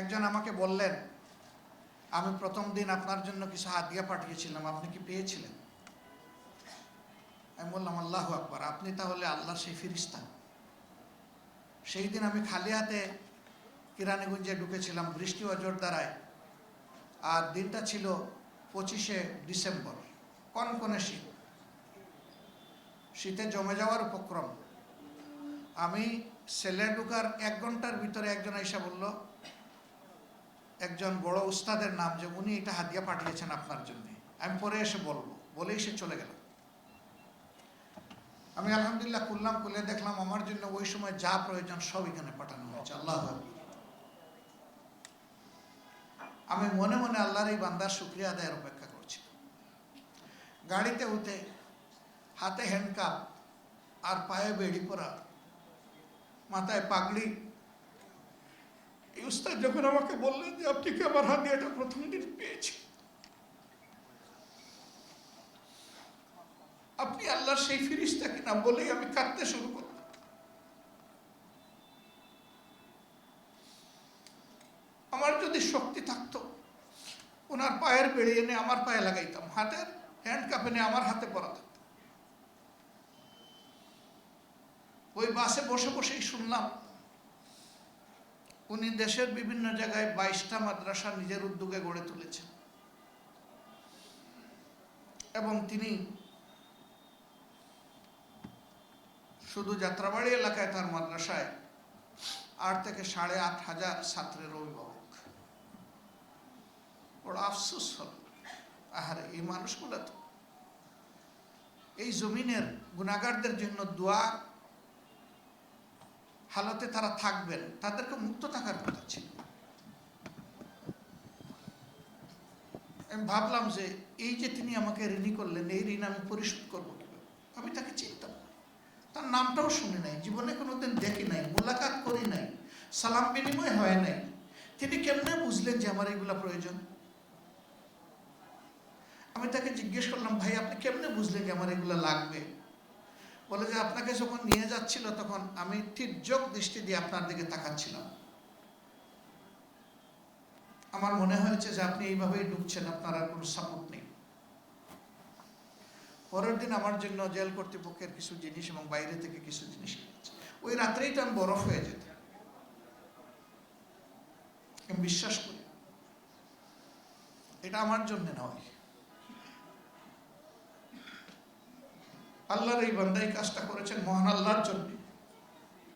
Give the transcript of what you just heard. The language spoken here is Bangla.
একজন আমাকে বললেন, আমি প্রথম দিন আপনার জন্য কিছু হাদিয়া পাঠিয়েছিলাম, আপনি কি পেয়েছিলেন? আমি বললাম, আল্লাহ আকবর, আপনি তাহলে আল্লাহ সেই ফিরিস্তা। সেই দিন আমি খালি হাতে কিরানীগঞ্জে ঢুকেছিলাম বৃষ্টি ও জোর দ্বারায়, আর দিনটা ছিল পঁচিশে ডিসেম্বর, কনকনে শীত। শীতে জমে যাওয়ার উপক্রম। আমি সেলে ঢুকার এক ঘণ্টার ভিতরে একজন এসে বলল একজন বড় উস্তাদের নাম যে উনি এটা হাদিয়া পাঠিয়েছেন আপনার জন্য। আমি পরে এসে বলব, বলেই সে চলে গেল। আমি আলহামদুলিল্লাহ খুললাম, খুলে দেখলাম আমার জন্য ওই সময় যা প্রয়োজন সব এখানে পাঠানো হয়েছে। আল্লাহ আমি মনে মনে আল্লাহর এই বান্দার শুক্রিয়া আদায়ের অপেক্ষা করছি। গাড়িতে উঠে হাতে হ্যান্ডকাপ আর পায়ে বেড়ি পরা, মাথায় পাগড়ি এই উস্তাদ যখন আমাকে বললেন যে, আপনি কি আমার প্রথম দিন পেয়েছি আপনি আল্লাহর সেই ফিরিস্তা কিনা বলেই আমি কাঁদতে শুরু করলাম। আমার যদি শক্তি থাকতো, ওনার পায়ের বেড়ে এনে আমার পায়ে লাগাইতাম, হাতের হ্যান্ড কাপ এনে আমার হাতে পরা থাকতো। ওই বাসে বসে বসেই শুনলাম উনি দেশের বিভিন্ন জায়গায় বাইশটা মাদ্রাসা নিজের উদ্যোগে গড়ে তুলেছেন। এবং তিনি শুধু যাত্রাবাড়ি এলাকায় তার মাদ্রাসায় আট থেকে সাড়ে আট হাজার ছাত্রের অভিভাবক। বড় আফসোস হল, আহারে, এই মানুষগুলো তো। এই জমিনের গুণাগারদের জন্য দোয়া হালতে তারা থাকবেন, তাদেরকে মুক্ত থাকার কথা ছিল। আমি ভাবলাম যে এই যে তিনি আমাকে ঋণী করলেন, এই ঋণ আমি পরিশোধ করব আমি তাকে চিনতাম তার নামটাও শুনি নাই, জীবনে কোনোদিন দেখি নাই, মোলাকাত করি নাই, সালাম বিনিময় হয় নাই। তিনি কেমনে বুঝলেন যে আমার এগুলা প্রয়োজন? আমি তাকে জিজ্ঞেস করলাম, ভাই, আপনি কেমনে বুঝলেন যে আমার এগুলা লাগবে? বলে যে আপনাকে যখন নিয়ে যাচ্ছিল তখন আমি তির্যক দৃষ্টি দিয়ে আপনার দিকে তাকাচ্ছিলাম। আমার মনে হয়েছে যে আপনি এইভাবেই ঢুকছেন, আপনার আর কোনো সাপোর্ট নেই। পরের দিন আমার জন্য জেল কর্তৃপক্ষের কিছু জিনিস এবং বাইরে থেকে কিছু জিনিস কিনেছে ওই রাত্রেই তো আমি বরফ হয়ে যেত আমি বিশ্বাস করি, এটা আমার জন্য নয়। আল্লাহর এই বান্দাই কাজটা করেছেন মহান আল্লাহর জন্য।